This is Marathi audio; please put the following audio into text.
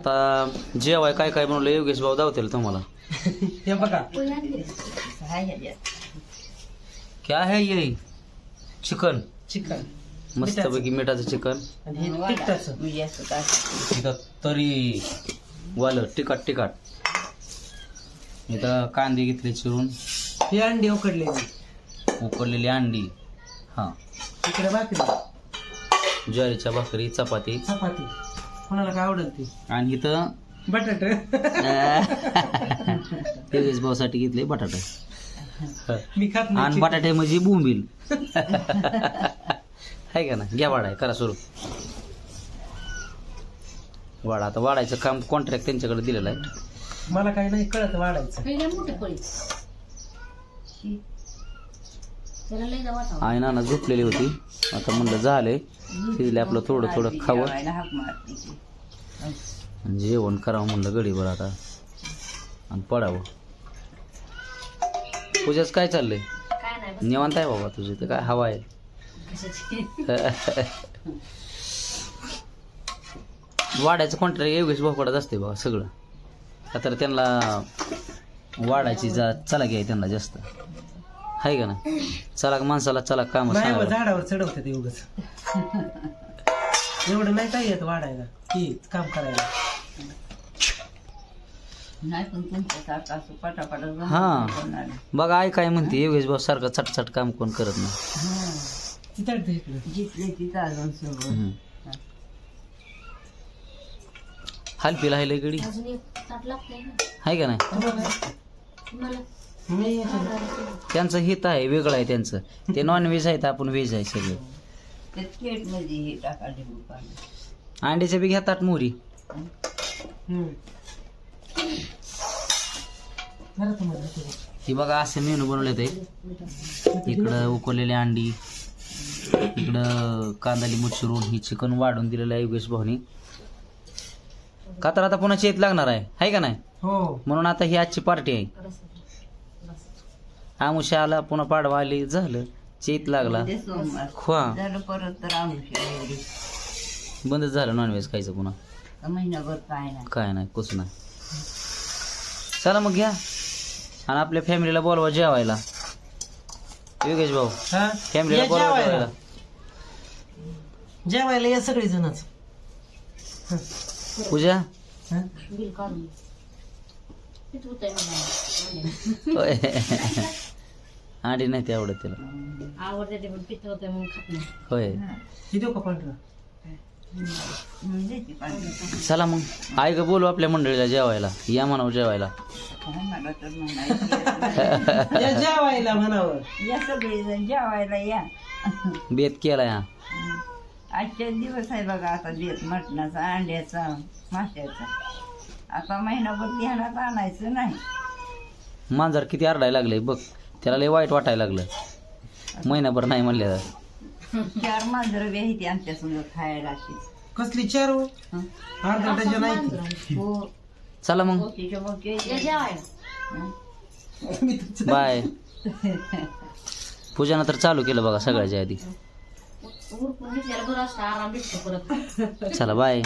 आता जेवाय काय काय बनवलं योगेश भाऊ दावतील तुम्हाला. हे बघा. क्या है ये? चिकन. चिकन. मस्तपैकी मिठाचं चिकन. आणि हे तिखटाचं. इथं तरी वालं तिखट तिखट. इथं कांदे घेतले चिरून. हे अंडी उकडलेली. उकडलेली अंडी. हां. इकडे भाकरी. ज्वारीच्या भाकरी चपाती. चपाती. कोणाला काय आवडेल ती? आणि इथं? बटाट. योगेश भाऊसाठी घेतले बटाटा. मी खात आणि नाही बटाटे म्हणजे बोंबील. आहे का ना घ्या वाढाय करा सुरू. वाडा आता वाढायचं काम कॉन्ट्रॅक्ट त्यांच्याकडे दिलेलं आहे. मला काही नाही कळत वाढायचं. मोठी पळी. त्याला लई जावा आई नाना झोपलेली होती. आता म्हणलं झालंय. शिजले आपलं थोडं थोडं खावं. आणि जेवण करावं म्हणलं गडीभर आता. आणि पडावं. पूजाच काय चाललंय? काय नाही बस निवांत आहे बाबा तुझी तर काय हवा आहे. वाढायचं कॉन्ट्रॅक्ट योगेश भाऊकडे असते बाबा सगळं. तर त्यांना वाढायची जा चला घ्याय त्यांना जास्त. आहे का ना चला माणसाला चला काम झाडावर चढवतात एवढंच एवढं नाही काय येत वाढायला. की काम करायला? नाही पण तुमच्यासारखं असं पटापट जमत हा. नाही कोणाला. बघा आई काय म्हणते योगेश भाऊ सारखं चटचट काम कोण करत नाही. हा. तिथं इकडे? जिथले तिथं अजून सगळं हम्म. हालपीला आहे लय गडी. अजून एक ताट लागतंय ना? आहे का नाही? मी त्यांचं हित आहे वेगळं आहे त्यांचं. ते नॉन व्हेज आहेत आपण व्हेज आहे सगळे. ते हे पाणी. अंड्याच्या बी घेतात मोरी. ही बघा असे मेनू बनवले ते इकडं उकळलेली अंडी इकडं कांदा लिंबू चिरून ही चिकन वाढून दिलेलं आहे योगेश भाऊनी. का तर आता पुन्हा चेत लागणार आहे आहे का नाही? हो. म्हणून आता ही आजची पार्टी आहे. आमुष्या आला पुन्हा पाडवा आली झालं. चेत लागला. ते सोमवार. हा. झालं परत तर बंदच झालं नॉनव्हेज खायचं पुन्हा. महिनाभर काय नाही. काय नाही कुछ नाही. चला मग घ्या. आणि आपल्या फॅमिलीला बोलवा जेवायला. योगेश भाऊ हा? फॅमिलीला या बोलवा जेवायला. जेवायला. जेवायला या सगळी जणच पूजा? बिल काढून किती होतंय मला होय. अंडी नाही ते आवडत त्याला आवडते ते पण पित्त होतंय म्हणून खात नाही. होय. हे देऊ का पांढरा? चला मग. आई ग बोलू आपल्या मंडळीला जेवायला. या म्हणावं जेवायला. या जेवायला म्हणावं. या जेवायला या. बेत केला या. आजचे दिवस आहे बघा आता देत मटणाचा अंड्याचा माशाचा. आता महिनाभर ध्यानात आणायचं नाही. मांजर किती आरडायला लागले बघ. त्याला लय वाईट वाटायला लागलं. महिनाभर नाही म्हणले चार मांजर बी आहे ती आमच्या संग खायला कसली चार? हो? हं? अर्धा डझन आहे हो. चला मग. मोठीच्या मोठी या जेवायला. हं? मी तर बाय. पूजानं तर चालू केलं बघा सगळ्याच्या आधी. उरकून घेतलेलं बरं असतं आराम भेटतो परत. चला बाय.